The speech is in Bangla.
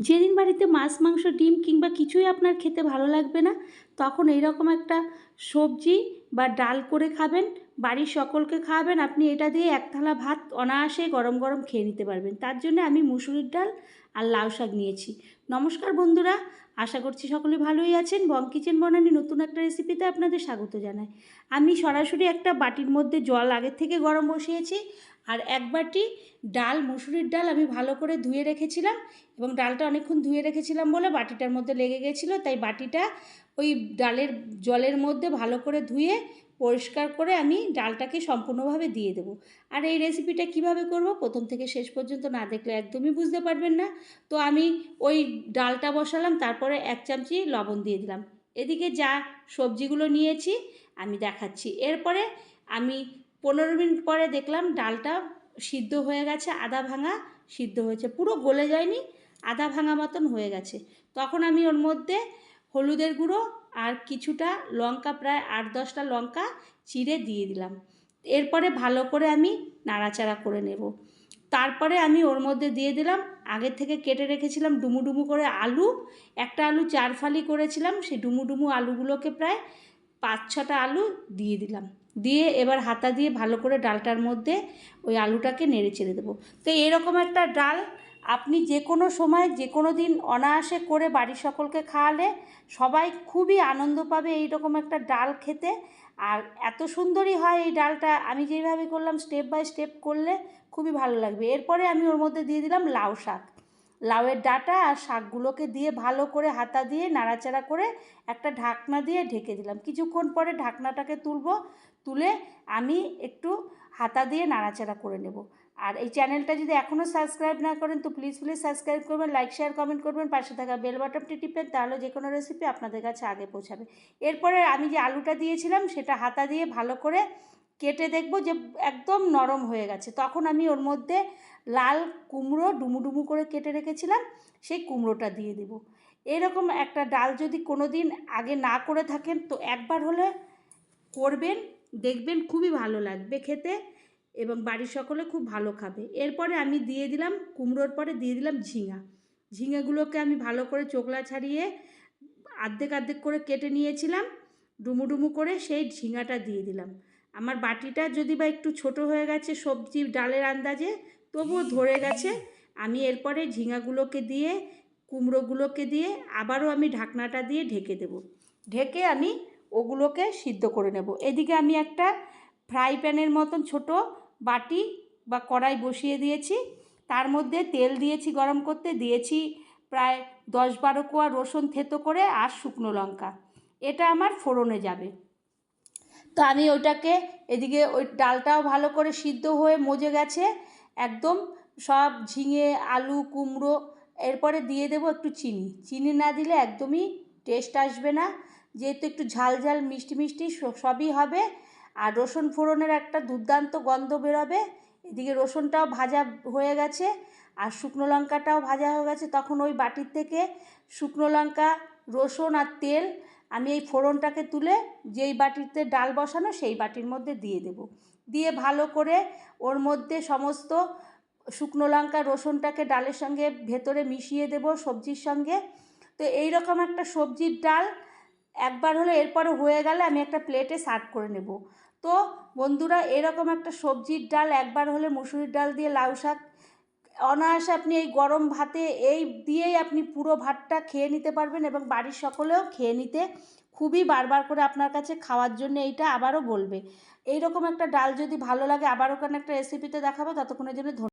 যেদিন বাড়িতে মাছ, মাংস, ডিম কিংবা কিছুই আপনার খেতে ভালো লাগবে না, তখন এইরকম একটা সবজি বা ডাল করে খাবেন, বাড়ির সকলকে খাওয়াবেন, আপনি এটা দিয়ে এক থালা ভাত অনায়াসে গরম গরম খেয়ে নিতে পারবেন। তার জন্য আমি মুসুরির ডাল আর লাউ শাক নিয়েছি। নমস্কার বন্ধুরা, আশা করছি সকলে ভালোই আছেন। বং কিচেন বনানি নতুন একটা রেসিপিতে আপনাদের স্বাগত জানাই। আমি সরাসরি একটা বাটির মধ্যে জল আগের থেকে গরম বসিয়েছি আর এক বাটি ডাল, মুসুরির ডাল আমি ভালো করে ধুয়ে রেখেছিলাম এবং ডালটা অনেকক্ষণ ধুয়ে রেখেছিলাম বলে বাটিটার মধ্যে লেগে গেছিল। তাই বাটিটা ওই ডালের জলের মধ্যে ভালো করে ধুয়ে পরিষ্কার করে আমি ডালটাকে সম্পূর্ণভাবে দিয়ে দেবো। আর এই রেসিপিটা কীভাবে করব, প্রথম থেকে শেষ পর্যন্ত না দেখলে একদমই বুঝতে পারবেন না। তো আমি ওই ডালটা বসালাম, তারপরে এক চামচি লবণ দিয়ে দিলাম। এদিকে যা সবজিগুলো নিয়েছি আমি দেখাচ্ছি। এরপরে আমি পনেরো মিনিট পরে দেখলাম ডালটা সিদ্ধ হয়ে গেছে, আদা ভাঙা সিদ্ধ হয়েছে। পুরো গলে যায়নি, আদা ভাঙা মতন হয়ে গেছে। তখন আমি ওর মধ্যে হলুদের গুঁড়ো আর কিছুটা লঙ্কা, প্রায় আট দশটা লঙ্কা চিড়ে দিয়ে দিলাম। এরপরে ভালো করে আমি নাড়াচাড়া করে নেব। তারপরে আমি ওর মধ্যে দিয়ে দিলাম। আগে থেকে কেটে রেখেছিলাম ডুমু ডুমু করে আলু। একটা আলু চার ফালি করেছিলাম, সেই ডুমু ডুমু আলুগুলোকে প্রায় পাঁচ ছটা আলু দিয়ে দিলাম। দিয়ে এবার হাতা দিয়ে ভালো করে ডালটার মধ্যে ওই আলুটাকে নেড়ে ছেড়ে দেবো। তো এরকম একটা ডাল আপনি যে কোনো সময় যে কোনো দিন অনায়াসে করে বাড়ির সকলকে খাওয়ালে সবাই খুবই আনন্দ পাবে এই রকম একটা ডাল খেতে। আর এত সুন্দরই হয় এই ডালটা। আমি যেইভাবে করলাম স্টেপ বাই স্টেপ করলে খুবই ভালো লাগবে। এরপরে আমি ওর মধ্যে দিয়ে দিলাম লাউ শাক। লাউয়ের ডাটা আর শাকগুলোকে দিয়ে ভালো করে হাতা দিয়ে নাড়াচাড়া করে একটা ঢাকনা দিয়ে ঢেকে দিলাম। কিছুক্ষণ পরে ঢাকনাটাকে তুলব, তুলে আমি একটু হাতা দিয়ে নাড়াচাড়া করে নেব। আর এই চ্যানেলটা যদি এখনও সাবস্ক্রাইব না করেন, তো প্লিজ প্লিজ সাবস্ক্রাইব করবেন লাইক শেয়ার কমেন্ট করবেন, পাশে থাকা বেল বাটনটি টিপেন তাহলে যে কোনো রেসিপি আপনাদের কাছে আগে পৌঁছাবে। এরপরে আমি যে আলুটা দিয়েছিলাম, সেটা হাতা দিয়ে ভালো করে কেটে দেখব যে একদম নরম হয়ে গেছে। তখন আমি ওর মধ্যে লাল কুমড়ো ডুমু ডুমু করে কেটে রেখেছিলাম, সেই কুমড়োটা দিয়ে দেবো। এরকম একটা ডাল যদি কোনো দিন আগে না করে থাকেন, তো একবার হলে করবেন, দেখবেন খুবই ভালো লাগবে খেতে। এবং বাড়ির সকলে খুব ভালো খাবে। এরপরে আমি দিয়ে দিলাম, কুমড়োর পরে দিয়ে দিলাম ঝিঙা। ঝিঙেগুলোকে আমি ভালো করে চোকলা ছাড়িয়ে আর্ধেক আর্ধেক করে কেটে নিয়েছিলাম, ডুমু ডুমু করে সেই ঝিঙাটা দিয়ে দিলাম। আমার বাটিটা যদি বা একটু ছোট হয়ে গেছে সবজি ডালের আন্দাজে, তবুও ধরে গেছে। আমি এরপরে ঝিঙাগুলোকে দিয়ে, কুমড়োগুলোকে দিয়ে আবারও আমি ঢাকনাটা দিয়ে ঢেকে দেব। ঢেকে আমি ওগুলোকে সিদ্ধ করে নেব। এদিকে আমি একটা ফ্রাই প্যানের মতন ছোট বাটি বা কড়াই বসিয়ে দিয়েছি। তার মধ্যে তেল দিয়েছি গরম করতে। দিয়েছি প্রায় দশ বারো কোয়া রসুন থেতো করে আর শুকনো লঙ্কা। এটা আমার ফোড়নে যাবে। তো আমি ওইটাকে এদিকে ওই ডালটাও ভালো করে সিদ্ধ হয়ে মজে গেছে। একদম সব ঝিঙে, আলু, কুমড়ো, এরপরে দিয়ে দেবো একটু চিনি। চিনি না দিলে একদমই টেস্ট আসবে না। যেহেতু একটু ঝাল ঝাল মিষ্টি মিষ্টি সবই হবে। আর রসুন ফোড়নের একটা দুর্দান্ত গন্ধ বেরোবে। এদিকে রসুনটাও ভাজা হয়ে গেছে আর শুকনো লঙ্কাটাও ভাজা হয়ে গেছে। তখন ওই বাটির থেকে শুকনো লঙ্কা, রসুন আর তেল আমি এই ফোড়নটাকে তুলে যেই বাটিতে ডাল বসানো সেই বাটির মধ্যে দিয়ে দেব। দিয়ে ভালো করে ওর মধ্যে সমস্ত শুকনো লঙ্কা, রসুনটাকে ডালের সঙ্গে ভেতরে মিশিয়ে দেব সবজির সঙ্গে। তো এই রকম একটা সবজির ডাল একবার হলে এরপরে হয়ে গেলে আমি একটা প্লেটে সার্ভ করে নেব। তো বন্ধুরা, এরকম একটা সবজির ডাল, একবার হলে মুসুরির ডাল দিয়ে লাউ শাক, অনায়াসে আপনি এই গরম ভাতে এই দিয়েই আপনি পুরো ভাতটা খেয়ে নিতে পারবেন এবং বাড়ির সকলেও খেয়ে নিতে খুবই বারবার করে আপনার কাছে খাওয়ার জন্য এইটা আবারও বলবে। এই রকম একটা ডাল যদি ভালো লাগে, আবারও কোনো একটা রেসিপিতে দেখাবো, ততক্ষণের জন্য